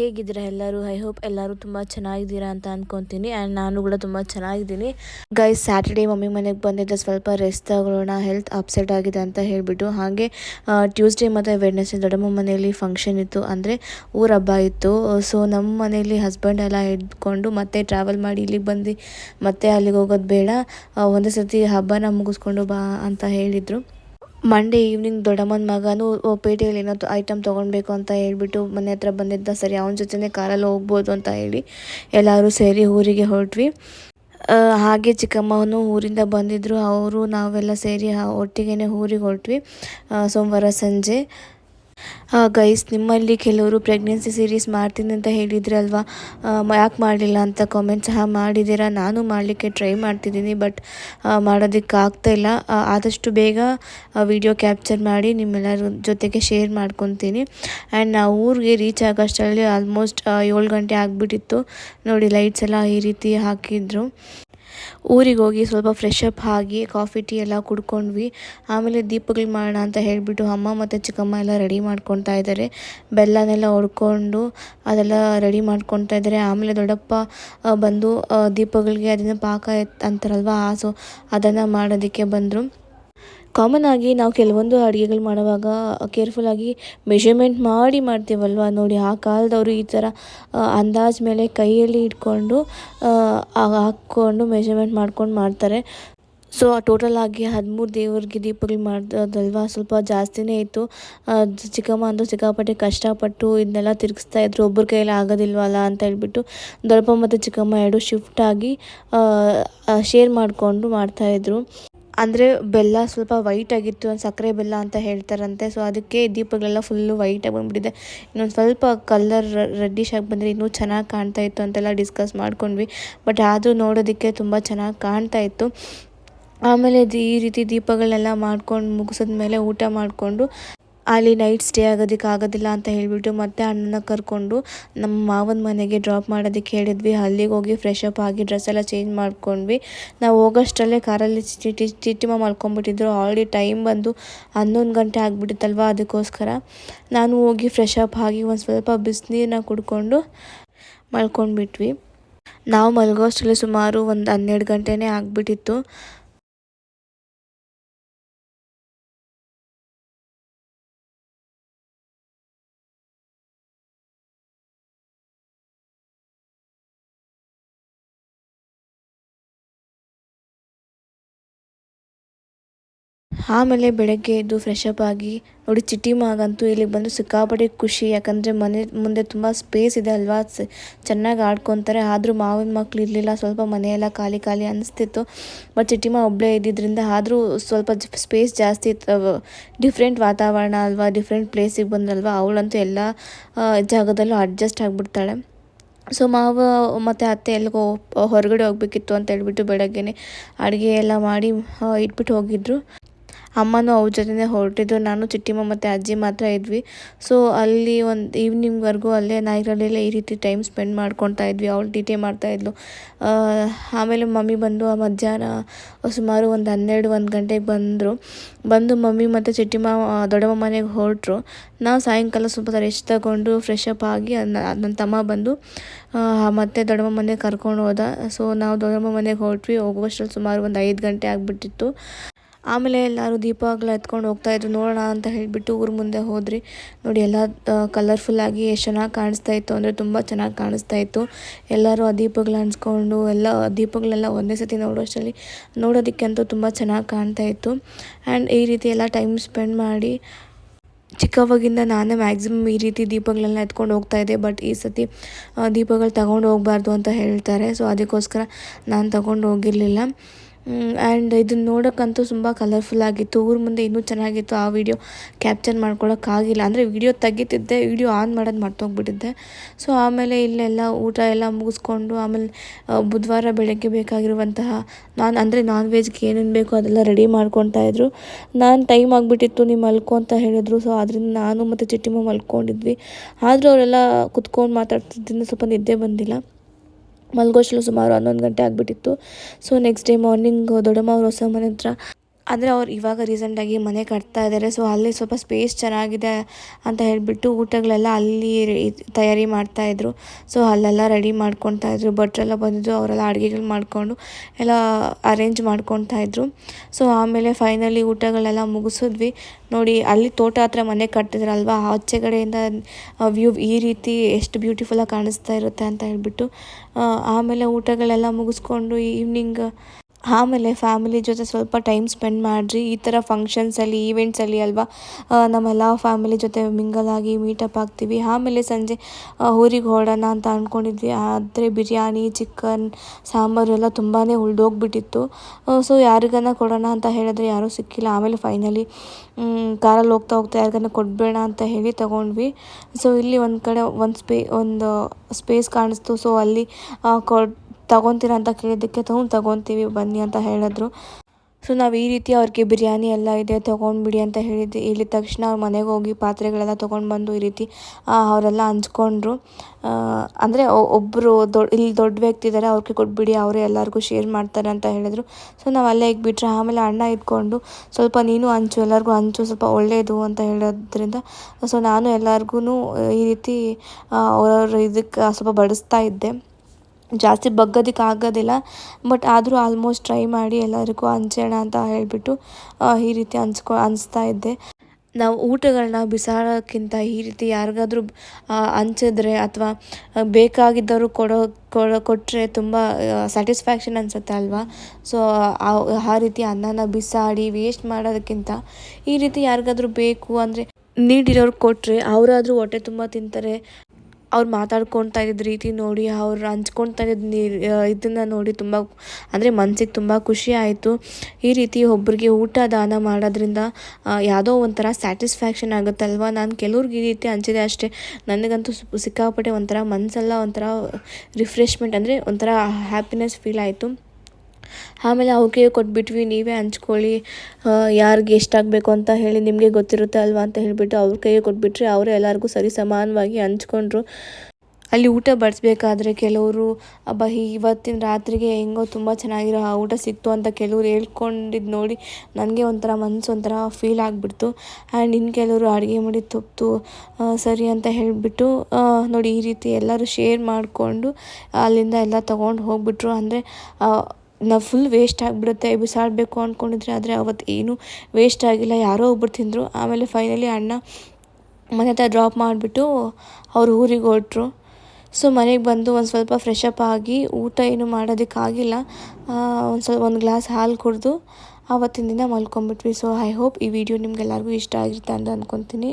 ಹೇಗಿದ್ದೀರಾ ಎಲ್ಲರೂ? I hope ಎಲ್ಲರೂ ತುಂಬ ಚೆನ್ನಾಗಿದ್ದೀರಾ ಅಂತ ಅಂದ್ಕೊತೀನಿ ಆ್ಯಂಡ್ ನಾನು ಕೂಡ ತುಂಬ ಚೆನ್ನಾಗಿದ್ದೀನಿ. ಗೈಸ್ ಸ್ಯಾಟರ್ಡೇ ಮಮ್ಮಿ ಮನೆಗೆ ಬಂದಿದ್ದೆ ಸ್ವಲ್ಪ ರೆಸ್ಟ್ ತಗೊಳ್ಳೋಣ. ಹೆಲ್ತ್ ಅಪ್ಸೆಟ್ ಆಗಿದೆ ಅಂತ ಹೇಳಿಬಿಟ್ಟು. ಹಾಗೆ ಟ್ಯೂಸ್ಡೇ ಮತ್ತು ವೆಡ್ನೆಸ್ಡೇ ದೊಡ್ಡಮ್ಮ ಮನೆಯಲ್ಲಿ ಫಂಕ್ಷನ್ ಇತ್ತು ಅಂದರೆ ಊರ ಹಬ್ಬ ಇತ್ತು. ಸೊ ನಮ್ಮ ಮನೆಯಲ್ಲಿ ಹಸ್ಬೆಂಡ್ ಎಲ್ಲ ಹಿಡ್ಕೊಂಡು ಮತ್ತೆ ಟ್ರಾವೆಲ್ ಮಾಡಿ ಇಲ್ಲಿಗೆ ಬಂದು ಮತ್ತೆ ಅಲ್ಲಿಗೆ ಹೋಗೋದು ಬೇಡ. ಒಂದೇ ಸರ್ತಿ ಹಬ್ಬನ ಮುಗಿಸ್ಕೊಂಡು ಬಾ ಅಂತ ಹೇಳಿದರು. ಮಂಡೇ ಈವ್ನಿಂಗ್ ದೊಡ್ಡಮ್ಮನ ಮಗನೂ ಪೇಟೆಯಲ್ಲಿ ಏನೋ ಐಟಮ್ ತೊಗೊಳ್ಬೇಕು ಅಂತ ಹೇಳ್ಬಿಟ್ಟು ಮನೆ ಹತ್ರ ಬಂದಿದ್ದ ಸರಿ, ಅವನ ಜೊತೆನೇ ಕಾರಲ್ಲಿ ಹೋಗ್ಬೋದು ಅಂತ ಹೇಳಿ ಎಲ್ಲರೂ ಸೇರಿ ಊರಿಗೆ ಹೊರಟ್ವಿ. ಹಾಗೆ ಚಿಕ್ಕಮ್ಮನೂ ಊರಿಂದ ಬಂದಿದ್ದರು ಅವರು ನಾವೆಲ್ಲ ಸೇರಿ ಒಟ್ಟಿಗೆ ಊರಿಗೆ ಹೊರಟ್ವಿ. ಸೋಮವಾರ ಸಂಜೆ. ಗೈಸ್ ನಿಮ್ಮಲ್ಲಿ ಕೆಲವರು ಪ್ರೆಗ್ನೆನ್ಸಿ ಸೀರೀಸ್ ಮಾಡ್ತೀನಿ ಅಂತ ಹೇಳಿದ್ರಲ್ವಾ ಯಾಕೆ ಮಾಡಲಿಲ್ಲ ಅಂತ ಕಾಮೆಂಟ್ ಸಹ ಮಾಡಿದ್ದೀರಾ? ನಾನು ಮಾಡಲಿಕ್ಕೆ ಟ್ರೈ ಮಾಡ್ತಿದ್ದೀನಿ ಬಟ್ ಮಾಡೋದಕ್ಕೆ ಇಲ್ಲ. ಆದಷ್ಟು ಬೇಗ ವಿಡಿಯೋ ಕ್ಯಾಪ್ಚರ್ ಮಾಡಿ ನಿಮ್ಮೆಲ್ಲರ ಜೊತೆಗೆ ಶೇರ್ ಮಾಡ್ಕೊತೀನಿ. ಆ್ಯಂಡ್ ನಾವು ಊರಿಗೆ ರೀಚ್ ಆಗೋಷ್ಟರಲ್ಲಿ ಆಲ್ಮೋಸ್ಟ್ ಏಳು ಗಂಟೆ ಆಗಿಬಿಟ್ಟಿತ್ತು. ನೋಡಿ ಲೈಟ್ಸ್ ಎಲ್ಲ ಈ ರೀತಿ ಹಾಕಿದ್ರು. ಊರಿಗೆ ಹೋಗಿ ಸ್ವಲ್ಪ ಫ್ರೆಶ್ ಅಪ್ ಆಗಿ ಕಾಫಿ ಟೀ ಎಲ್ಲ ಕುಡ್ಕೊಂಡ್ವಿ. ಆಮೇಲೆ ದೀಪಗಳು ಮಾಡೋಣ ಅಂತ ಹೇಳಿಬಿಟ್ಟು ಅಮ್ಮ ಮತ್ತು ಚಿಕ್ಕಮ್ಮ ಎಲ್ಲ ರೆಡಿ ಮಾಡ್ಕೊತಾ ಇದ್ದಾರೆ ಬೆಲ್ಲನೆಲ್ಲ ಹೊಡ್ಕೊಂಡು ಅದೆಲ್ಲ ರೆಡಿ ಮಾಡ್ಕೊತಾ ಇದ್ದಾರೆ ಆಮೇಲೆ ದೊಡ್ಡಪ್ಪ ಬಂದು ದೀಪಗಳಿಗೆ ಅದನ್ನು ಪಾಕ ಅಂತಾರಲ್ವ ಸೊ, ಅದನ್ನು ಮಾಡೋದಕ್ಕೆ ಬಂದರು. ಕಾಮನ್ ಆಗಿ ನಾವು ಕೆಲವೊಂದು ಅಡುಗೆಗಳು ಮಾಡುವಾಗ ಕೇರ್ಫುಲ್ಲಾಗಿ ಮೆಷರ್ಮೆಂಟ್ ಮಾಡಿ ಮಾಡ್ತೀವಲ್ವ? ನೋಡಿ, ಆ ಕಾಲದವರು ಈ ಥರ ಅಂದಾಜು ಮೇಲೆ ಕೈಯಲ್ಲಿ ಇಟ್ಕೊಂಡು ಹಾಕ್ಕೊಂಡು ಮೆಷರ್ಮೆಂಟ್ ಮಾಡ್ಕೊಂಡು ಮಾಡ್ತಾರೆ. ಸೊ ಟೋಟಲ್ ಆಗಿ ಹದಿಮೂರು ದೇವರಿಗೆ ದೀಪಗಳು ಮಾಡಿದಲ್ವಾ ಸ್ವಲ್ಪ ಜಾಸ್ತಿನೇ ಇತ್ತು. ಚಿಕ್ಕಮ್ಮ ಅಂದರು ಸಿಕ್ಕಾಪಟ್ಟೆ ಕಷ್ಟಪಟ್ಟು ಇದನ್ನೆಲ್ಲ ತಿರುಗಿಸ್ತಾ ಇದ್ರು. ಒಬ್ಬರ ಕೈಯಲ್ಲಿ ಆಗೋದಿಲ್ವಲ್ಲ ಅಂತ ಹೇಳ್ಬಿಟ್ಟು ದೊಡ್ಡಪ್ಪ ಮತ್ತು ಚಿಕ್ಕಮ್ಮ ಎರಡು ಶಿಫ್ಟಾಗಿ ಶೇರ್ ಮಾಡಿಕೊಂಡು ಮಾಡ್ತಾಯಿದ್ರು ಅಂದರೆ ಬೆಲ್ಲ ಸ್ವಲ್ಪ ವೈಟ್ ಆಗಿತ್ತು ಸಕ್ಕರೆ ಬೆಲ್ಲ ಅಂತ ಹೇಳ್ತಾರಂತೆ. ಸೊ ಅದಕ್ಕೆ ದೀಪಗಳೆಲ್ಲ ಫುಲ್ಲು ವೈಟಾಗಿ ಬಂದುಬಿಟ್ಟಿದೆ. ಇನ್ನೊಂದು ಸ್ವಲ್ಪ ಕಲರ್ ರೆಡ್ಡಿಶ್ ಆಗಿ ಬಂದರೆ ಇನ್ನೂ ಚೆನ್ನಾಗಿ ಕಾಣ್ತಾ ಇತ್ತು ಅಂತೆಲ್ಲ ಡಿಸ್ಕಸ್ ಮಾಡ್ಕೊಂಡ್ವಿ. ಬಟ್ ಆದರೂ ನೋಡೋದಕ್ಕೆ ತುಂಬ ಚೆನ್ನಾಗಿ ಕಾಣ್ತಾ ಇತ್ತು. ಆಮೇಲೆ ಈ ರೀತಿ ದೀಪಗಳನ್ನೆಲ್ಲ ಮಾಡ್ಕೊಂಡು ಮುಗಿಸಿದ ಮೇಲೆ ಊಟ ಮಾಡಿಕೊಂಡು ಅಲ್ಲಿ ನೈಟ್ ಸ್ಟೇ ಆಗೋದಕ್ಕೆ ಆಗೋದಿಲ್ಲ ಅಂತ ಹೇಳಿಬಿಟ್ಟು ಮತ್ತೆ ಅಣ್ಣನ ಕರ್ಕೊಂಡು ನಮ್ಮ ಮಾವನ ಮನೆಗೆ ಡ್ರಾಪ್ ಮಾಡೋದಕ್ಕೆ ಹೇಳಿದ್ವಿ. ಅಲ್ಲಿಗೆ ಹೋಗಿ ಫ್ರೆಶ್ ಅಪ್ ಆಗಿ ಡ್ರೆಸ್ ಎಲ್ಲ ಚೇಂಜ್ ಮಾಡ್ಕೊಂಡ್ವಿ. ನಾವು ಹೋಗೋಷ್ಟರಲ್ಲೇ ಕಾರಲ್ಲಿ ಚಿಟಿ ಚಿಟಿಮ ಮಲ್ಕೊಂಡ್ಬಿಟ್ಟಿದ್ರು. ಆಲ್ರೆಡಿ ಟೈಮ್ ಬಂದು ಹನ್ನೊಂದು ಗಂಟೆ ಆಗಿಬಿಟ್ಟಿತ್ತಲ್ವ ಅದಕ್ಕೋಸ್ಕರ. ನಾನು ಹೋಗಿ ಫ್ರೆಶ್ ಅಪ್ ಆಗಿ ಒಂದು ಸ್ವಲ್ಪ ಬಿಸಿನೀರನ್ನ ಕುಡ್ಕೊಂಡು ಮಲ್ಕೊಂಡ್ಬಿಟ್ವಿ. ನಾವು ಮಲಗೋಷ್ಟರಲ್ಲಿ ಸುಮಾರು ಒಂದು ಹನ್ನೆರಡು ಗಂಟೆನೇ ಆಗಿಬಿಟ್ಟಿತ್ತು. ಆಮೇಲೆ ಬೆಳಗ್ಗೆ ಎದ್ದು ಅಪ್ ಆಗಿ ನೋಡಿ ಚಿಟಿ ಮಾಗಂತೂ ಇಲ್ಲಿಗೆ ಬಂದು ಸಿಕ್ಕಾಪಟ್ಟೆ ಖುಷಿ. ಯಾಕಂದರೆ ಮನೆ ಮುಂದೆ ತುಂಬ ಸ್ಪೇಸ್ ಇದೆ ಅಲ್ವಾ? ಚೆನ್ನಾಗಿ ಆಡ್ಕೊತಾರೆ. ಆದರೂ ಮಾವಿನ ಮಕ್ಕಳು ಇರಲಿಲ್ಲ. ಸ್ವಲ್ಪ ಮನೆಯೆಲ್ಲ ಖಾಲಿ ಖಾಲಿ ಅನಿಸ್ತಿತ್ತು. ಬಟ್ ಚಿಟ್ಟಿಮ್ಮ ಒಬ್ಬಳೇ ಇದ್ದಿದ್ದರಿಂದ ಆದರೂ ಸ್ವಲ್ಪ ಸ್ಪೇಸ್ ಜಾಸ್ತಿ ಇತ್ತು. ಡಿಫ್ರೆಂಟ್ ವಾತಾವರಣ ಅಲ್ವಾ? ಡಿಫ್ರೆಂಟ್ ಪ್ಲೇಸಿಗೆ ಬಂದಲ್ವಾ? ಅವಳಂತೂ ಎಲ್ಲ ಜಾಗದಲ್ಲೂ ಅಡ್ಜಸ್ಟ್ ಆಗಿಬಿಡ್ತಾಳೆ. ಸೊ ಮಾವ ಮತ್ತು ಅತ್ತೆ ಎಲ್ಲಿಗೋ ಹೊರಗಡೆ ಹೋಗಬೇಕಿತ್ತು ಅಂತ ಹೇಳ್ಬಿಟ್ಟು ಬೆಳಗ್ಗೆನೆ ಅಡುಗೆ ಎಲ್ಲ ಮಾಡಿ ಇಟ್ಬಿಟ್ಟು ಹೋಗಿದ್ರು. ಅಮ್ಮನೂ ಅವ್ರ ಜೊತೆನೇ ಹೊರಟಿದ್ದು. ನಾನು, ಚಿಟ್ಟಿಮ್ಮ ಮತ್ತು ಅಜ್ಜಿ ಮಾತ್ರ ಇದ್ವಿ. ಸೊ ಅಲ್ಲಿ ಒಂದು ಈವ್ನಿಂಗ್ವರೆಗೂ ಅಲ್ಲೇ ನಾಯಿಗಳಲ್ಲೆಲ್ಲ ಈ ರೀತಿ ಟೈಮ್ ಸ್ಪೆಂಡ್ ಮಾಡ್ಕೊತಾ ಇದ್ವಿ. ಅವಳು ಟಿ ಟಿ ಮಾಡ್ತಾಯಿದ್ಲು ಆಮೇಲೆ ಮಮ್ಮಿ ಬಂದು ಆ ಮಧ್ಯಾಹ್ನ ಸುಮಾರು ಒಂದು ಹನ್ನೆರಡು, ಒಂದು ಗಂಟೆಗೆ ಬಂದರು. ಬಂದು ಮಮ್ಮಿ ಮತ್ತು ಚಿಟ್ಟಿಮ್ಮ ದೊಡ್ಡಮ್ಮ ಮನೆಗೆ ಹೊರಟರು. ನಾವು ಸಾಯಂಕಾಲ ಸ್ವಲ್ಪ ರೆಸ್ಟ್ ತಗೊಂಡು ಫ್ರೆಶ್ ಅಪ್ ಆಗಿ ನನ್ನ ತಮ್ಮ ಬಂದು ಮತ್ತೆ ದೊಡ್ಡಮ್ಮ ಮನೆಗೆ ಕರ್ಕೊಂಡು ಹೋದ. ಸೊ ನಾವು ದೊಡ್ಡಮ್ಮ ಮನೆಗೆ ಹೊರಟ್ವಿ. ಹೋಗುವಷ್ಟರಲ್ಲಿ ಸುಮಾರು ಒಂದು ಐದು ಗಂಟೆ ಆಗಿಬಿಟ್ಟಿತ್ತು. ಆಮೇಲೆ ಎಲ್ಲರೂ ದೀಪಗಳು ಎತ್ಕೊಂಡು ಹೋಗ್ತಾಯಿದ್ರು ನೋಡೋಣ ಅಂತ ಹೇಳಿಬಿಟ್ಟು ಊರ ಮುಂದೆ ಹೋದ್ರಿ. ನೋಡಿ, ಎಲ್ಲ ಕಲರ್ಫುಲ್ಲಾಗಿ ಎಷ್ಟು ಚೆನ್ನಾಗಿ ಕಾಣಿಸ್ತಾ ಇತ್ತು ಅಂದರೆ ತುಂಬ ಚೆನ್ನಾಗಿ ಕಾಣಿಸ್ತಾ ಇತ್ತು. ಎಲ್ಲರೂ ಆ ದೀಪಗಳು ಅನ್ಸ್ಕೊಂಡು ಎಲ್ಲ ದೀಪಗಳೆಲ್ಲ ಒಂದೇ ಸತಿ ನೋಡೋಷ್ಟರಲ್ಲಿ ನೋಡೋದಕ್ಕಂತೂ ತುಂಬ ಚೆನ್ನಾಗಿ ಕಾಣ್ತಾ ಇತ್ತು. ಆ್ಯಂಡ್ ಈ ರೀತಿ ಎಲ್ಲ ಟೈಮ್ ಸ್ಪೆಂಡ್ ಮಾಡಿ, ಚಿಕ್ಕವಾಗಿಂದ ನಾನೇ ಮ್ಯಾಕ್ಸಿಮಮ್ ಈ ರೀತಿ ದೀಪಗಳೆಲ್ಲ ಎತ್ಕೊಂಡು ಹೋಗ್ತಾ ಇದ್ದೆ. ಬಟ್ ಈ ಸತಿ ದೀಪಗಳು ತಗೊಂಡು ಹೋಗಬಾರ್ದು ಅಂತ ಹೇಳ್ತಾರೆ. ಸೊ ಅದಕ್ಕೋಸ್ಕರ ನಾನು ತಗೊಂಡು ಹೋಗಿರಲಿಲ್ಲ. ಆ್ಯಂಡ್ ಇದನ್ನ ನೋಡೋಕ್ಕಂತೂ ತುಂಬ ಕಲರ್ಫುಲ್ ಆಗಿತ್ತು. ಊರ ಮುಂದೆ ಇನ್ನೂ ಚೆನ್ನಾಗಿತ್ತು. ಆ ವಿಡಿಯೋ ಕ್ಯಾಪ್ಚರ್ ಮಾಡ್ಕೊಳೋಕ್ಕಾಗಿಲ್ಲ. ಅಂದರೆ ವಿಡಿಯೋ ತೆಗಿತಿದ್ದೆ ವಿಡಿಯೋ ಆನ್ ಮಾಡೋದು ಮರ್ತೋಗ್ಬಿಟ್ಟಿದ್ದೆ. ಸೊ ಆಮೇಲೆ ಇಲ್ಲೆಲ್ಲ ಊಟ ಎಲ್ಲ ಮುಗಿಸ್ಕೊಂಡು, ಆಮೇಲೆ ಬುಧವಾರ ಬೆಳಗ್ಗೆ ಬೇಕಾಗಿರುವಂತಹ ನಾನು, ಅಂದರೆ ನಾನ್ ವೆಜ್ಗೆ ಏನೇನು ಬೇಕೋ ಅದೆಲ್ಲ ರೆಡಿ ಮಾಡ್ಕೊತಾ ಇದ್ರು. ನಾನು ಟೈಮ್ ಆಗಿಬಿಟ್ಟಿತ್ತು ನೀವು ಮಲ್ಕೊ ಅಂತ ಹೇಳಿದ್ರು. ಸೊ ಅದರಿಂದ ನಾನು ಮತ್ತು ಚಿಟ್ಟಿಮ್ಮ ಮಲ್ಕೊಂಡಿದ್ವಿ. ಆದರೂ ಅವರೆಲ್ಲ ಕುತ್ಕೊಂಡು ಮಾತಾಡ್ತಿದ್ದಿಂದ ಸ್ವಲ್ಪ ನಿದ್ದೆ ಬಂದಿಲ್ಲ. ಮಲ್ಗೋಷ್ಟಲು ಸುಮಾರು ಹನ್ನೊಂದು ಗಂಟೆ ಆಗಿಬಿಟ್ಟಿತ್ತು. ಸೊ ನೆಕ್ಸ್ಟ್ ಡೇ ಮಾರ್ನಿಂಗ್ ದೊಡ್ಡಮ್ಮ ಅವ್ರ ಹೊಸ ಮನೆ ಹತ್ರ ಅಂದರೆ ಅವ್ರು ಇವಾಗ ರೀಸೆಂಟಾಗಿ ಮನೆ ಕಟ್ತಾ ಇದ್ದಾರೆ ಸೊ ಅಲ್ಲಿ ಸ್ವಲ್ಪ ಸ್ಪೇಸ್ ಚೆನ್ನಾಗಿದೆ ಅಂತ ಹೇಳಿಬಿಟ್ಟು ಊಟಗಳೆಲ್ಲ ಅಲ್ಲಿ ತಯಾರಿ ಮಾಡ್ತಾಯಿದ್ರು ಸೊ ಅಲ್ಲೆಲ್ಲ ರೆಡಿ ಮಾಡ್ಕೊತಾ ಇದ್ರು. ಭಟ್ರೆಲ್ಲ ಬಂದಿದ್ದು ಅವರೆಲ್ಲ ಅಡುಗೆಗಳು ಮಾಡಿಕೊಂಡು ಎಲ್ಲ ಅರೇಂಜ್ ಮಾಡ್ಕೊತಾ ಇದ್ರು. ಸೊ ಆಮೇಲೆ ಫೈನಲಿ ಊಟಗಳೆಲ್ಲ ಮುಗಿಸಿದ್ವಿ. ನೋಡಿ, ಅಲ್ಲಿ ತೋಟ ಹತ್ರ ಮನೆ ಕಟ್ಟಿದ್ರಲ್ವ? ಆಚೆಗಡೆಯಿಂದ ವ್ಯೂ ಈ ರೀತಿ ಎಷ್ಟು ಬ್ಯೂಟಿಫುಲ್ಲಾಗಿ ಕಾಣಿಸ್ತಾ ಇರುತ್ತೆ ಅಂತ ಹೇಳಿಬಿಟ್ಟು ಆಮೇಲೆ ಊಟಗಳೆಲ್ಲ ಮುಗಿಸ್ಕೊಂಡು ಈವ್ನಿಂಗ್ ಆಮೇಲೆ ಫ್ಯಾಮಿಲಿ ಜೊತೆ ಸ್ವಲ್ಪ ಟೈಮ್ ಸ್ಪೆಂಡ್ ಮಾಡಿರಿ. ಈ ಥರ ಫಂಕ್ಷನ್ಸಲ್ಲಿ ಈವೆಂಟ್ಸಲ್ಲಿ ಅಲ್ವಾ ನಮ್ಮೆಲ್ಲ ಫ್ಯಾಮಿಲಿ ಜೊತೆ ಮಿಂಗಲ್ ಆಗಿ ಮೀಟಪ್ ಆಗ್ತೀವಿ. ಆಮೇಲೆ ಸಂಜೆ ಊರಿಗೆ ಹೊರಡೋಣ ಅಂತ ಅಂದ್ಕೊಂಡಿದ್ವಿ ಆದರೆ ಬಿರಿಯಾನಿ ಚಿಕನ್ ಸಾಂಬಾರು ಎಲ್ಲ ತುಂಬಾ ಉಳ್ದೋಗ್ಬಿಟ್ಟಿತ್ತು. ಸೊ ಯಾರಿಗಾನ ಕೊಡೋಣ ಅಂತ ಹೇಳಿದ್ರೆ ಯಾರೂ ಸಿಕ್ಕಿಲ್ಲ. ಆಮೇಲೆ ಫೈನಲಿ ಕಾರಲ್ಲಿ ಹೋಗ್ತಾ ಹೋಗ್ತಾ ಯಾರಿಗಾನ ಕೊಡಬೇಡ ಅಂತ ಹೇಳಿ ತೊಗೊಂಡ್ವಿ. ಸೊ ಇಲ್ಲಿ ಒಂದು ಕಡೆ ಒಂದು ಸ್ಪೇ, ಒಂದು ಸ್ಪೇಸ್ ಕಾಣಿಸ್ತು. ಸೊ ಅಲ್ಲಿ ಕೊಡ್ ತಗೊತೀರಾ ಅಂತ ಕೇಳಿದ್ದಕ್ಕೆ ಹ್ಞೂ ತಗೊತೀವಿ, ಬನ್ನಿ ಅಂತ ಹೇಳಿದ್ರು. ಸೊ ನಾವು ಈ ರೀತಿ ಅವ್ರಿಗೆ ಬಿರಿಯಾನಿ ಎಲ್ಲ ಇದೆ ತೊಗೊಂಡ್ಬಿಡಿ ಅಂತ ಹೇಳಿದ್ದೆ ಹೇಳಿದ ತಕ್ಷಣ ಅವ್ರ ಮನೆಗೆ ಹೋಗಿ ಪಾತ್ರೆಗಳೆಲ್ಲ ತೊಗೊಂಡು ಬಂದು ಈ ರೀತಿ ಅವರೆಲ್ಲ ಹಂಚ್ಕೊಂಡ್ರು. ಅಂದರೆ ಒಬ್ಬರು ದೊಡ್ಡ ಇಲ್ಲಿ ದೊಡ್ಡ ವ್ಯಕ್ತಿ ಇದ್ದಾರೆ ಅವ್ರಿಗೆ ಕೊಟ್ಬಿಡಿ, ಅವರೇ ಎಲ್ಲರಿಗೂ ಶೇರ್ ಮಾಡ್ತಾರೆ ಅಂತ ಹೇಳಿದರು. ಸೊ ನಾವು ಅಲ್ಲೇ ಇಟ್ಬಿಟ್ರೆ ಆಮೇಲೆ ಅಣ್ಣ ಇದ್ಕೊಂಡು, ಸ್ವಲ್ಪ ನೀನು ಹಂಚು, ಎಲ್ಲರಿಗೂ ಹಂಚು, ಸ್ವಲ್ಪ ಒಳ್ಳೆಯದು ಅಂತ ಹೇಳೋದ್ರಿಂದ ಸೊ ನಾನು ಎಲ್ಲರಿಗೂ ಈ ರೀತಿ ಅವರವ್ರ ಇದಕ್ಕೆ ಸ್ವಲ್ಪ ಬಡಿಸ್ತಾ ಇದ್ದೆ. ಜಾಸ್ತಿ ಬಗ್ಗೋದಕ್ಕೆ ಆಗೋದಿಲ್ಲ ಬಟ್ ಆದರೂ ಆಲ್ಮೋಸ್ಟ್ ಟ್ರೈ ಮಾಡಿ ಎಲ್ಲರಿಗೂ ಹಂಚೋಣ ಅಂತ ಹೇಳಿಬಿಟ್ಟು ಈ ರೀತಿ ಹಂಚ್ಕೊ, ಹಂಚ್ತಾ ಇದ್ದೆ. ನಾವು ಊಟಗಳನ್ನ ಬಿಸಾಡೋಕ್ಕಿಂತ ಈ ರೀತಿ ಯಾರಿಗಾದ್ರೂ ಹಂಚಿದ್ರೆ ಅಥವಾ ಬೇಕಾಗಿದ್ದವರು ಕೊಡೋ ಕೊಡೋ ಕೊಟ್ಟರೆ ತುಂಬ ಸ್ಯಾಟಿಸ್ಫ್ಯಾಕ್ಷನ್ ಅನಿಸುತ್ತೆ ಅಲ್ವಾ? ಸೊ ಆ ರೀತಿ ಅನ್ನನ ಬಿಸಾಡಿ ವೇಸ್ಟ್ ಮಾಡೋದಕ್ಕಿಂತ ಈ ರೀತಿ ಯಾರಿಗಾದ್ರೂ ಬೇಕು ಅಂದರೆ, ನೀಡಿರೋರು ಕೊಟ್ಟರೆ ಅವರಾದರೂ ಹೊಟ್ಟೆ ತುಂಬ ತಿಂತಾರೆ. ಅವ್ರು ಮಾತಾಡ್ಕೊತಾ ಇದ್ದಿದ್ದ ರೀತಿ ನೋಡಿ, ಅವ್ರು ಹಂಚ್ಕೊಳ್ತಾ ಇದ್ದಿದ್ದ ನೀ ಇದನ್ನು ನೋಡಿ ತುಂಬ ಅಂದರೆ ಮನ್ಸಿಗೆ ತುಂಬ ಖುಷಿ ಆಯಿತು. ಈ ರೀತಿ ಒಬ್ರಿಗೆ ಊಟ ದಾನ ಮಾಡೋದ್ರಿಂದ ಯಾವುದೋ ಒಂಥರ ಸ್ಯಾಟಿಸ್ಫ್ಯಾಕ್ಷನ್ ಆಗುತ್ತಲ್ವ? ನಾನು ಕೆಲವ್ರಿಗೆ ಈ ರೀತಿ ಹಂಚಿದೆ ಅಷ್ಟೇ. ನನಗಂತೂ ಸಿಕ್ಕಾಪಟ್ಟೆ ಒಂಥರ ಮನಸ್ಸೆಲ್ಲ ಒಂಥರ ರಿಫ್ರೆಶ್ಮೆಂಟ್ ಅಂದರೆ ಒಂಥರ ಹ್ಯಾಪಿನೆಸ್ ಫೀಲ್ ಆಯಿತು. ಆಮೇಲೆ ಅವಕ್ಕೆ ಕೊಟ್ಬಿಟ್ವಿ, ನೀವೇ ಹಂಚ್ಕೊಳ್ಳಿ ಯಾರಿಗೆ ಎಷ್ಟಾಗಬೇಕು ಅಂತ ಹೇಳಿ ನಿಮಗೆ ಗೊತ್ತಿರುತ್ತೆ ಅಲ್ವಾ ಅಂತ ಹೇಳಿಬಿಟ್ಟು ಅವ್ರ ಕೈಗೆ ಕೊಟ್ಬಿಟ್ರೆ ಅವರೇ ಎಲ್ಲರಿಗೂ ಸರಿ ಸಮಾನವಾಗಿ ಹಂಚ್ಕೊಂಡ್ರು. ಅಲ್ಲಿ ಊಟ ಬಡಿಸ್ಬೇಕಾದ್ರೆ ಕೆಲವರು, ಅಬ್ಬ ಇವತ್ತಿನ ರಾತ್ರಿಗೆ ಹೆಂಗೋ ತುಂಬ ಚೆನ್ನಾಗಿರೋ ಆ ಊಟ ಸಿಕ್ತು ಅಂತ ಕೆಲವರು ಹೇಳ್ಕೊಂಡಿದ್ದು ನೋಡಿ ನನಗೆ ಒಂಥರ ಮನಸ್ಸು ಒಂಥರ ಫೀಲ್ ಆಗಿಬಿಡ್ತು. ಆ್ಯಂಡ್ ಇನ್ನು ಕೆಲವರು ಅಡುಗೆ ಮಾಡಿ ತಪ್ಪು ಸರಿ ಅಂತ ಹೇಳಿಬಿಟ್ಟು ನೋಡಿ ಈ ರೀತಿ ಎಲ್ಲರೂ ಶೇರ್ ಮಾಡಿಕೊಂಡು ಅಲ್ಲಿಂದ ಎಲ್ಲ ತೊಗೊಂಡು ಹೋಗ್ಬಿಟ್ರು. ಅಂದರೆ ನಾವು ಫುಲ್ ವೇಸ್ಟ್ ಆಗಿಬಿಡುತ್ತೆ ಬಿಸಾಡಬೇಕು ಅಂದ್ಕೊಂಡಿದ್ರೆ ಆದರೆ ಅವತ್ತು ಏನೂ ವೇಸ್ಟ್ ಆಗಿಲ್ಲ. ಯಾರೋ ಒಬ್ಬರು ತಿಂದರು, ಆಮೇಲೆ ಫೈನಲಿ ಅಣ್ಣ ಮನೆ ಹತ್ರ ಡ್ರಾಪ್ ಮಾಡಿಬಿಟ್ಟು ಅವ್ರ ಊರಿಗೆ ಹೊರಟ್ರು. ಸೊ ಮನೆಗೆ ಬಂದು ಒಂದು ಸ್ವಲ್ಪ ಫ್ರೆಶ್ ಅಪ್ ಆಗಿ ಊಟ ಏನು ಮಾಡೋದಕ್ಕಾಗಿಲ್ಲ ಒಂದು ಸ್ವಲ್ಪ ಒಂದು ಗ್ಲಾಸ್ ಹಾಲು ಕುಡಿದು ಆವತ್ತಿನ ದಿನ ಮಲ್ಕೊಂಬಿಟ್ವಿ ಸೊ ಐ ಹೋಪ್ ಈ ವಿಡಿಯೋ ನಿಮ್ಗೆಲ್ಲರಿಗೂ ಇಷ್ಟ ಆಗಿರುತ್ತೆ ಅಂತ ಅಂದ್ಕೊತೀನಿ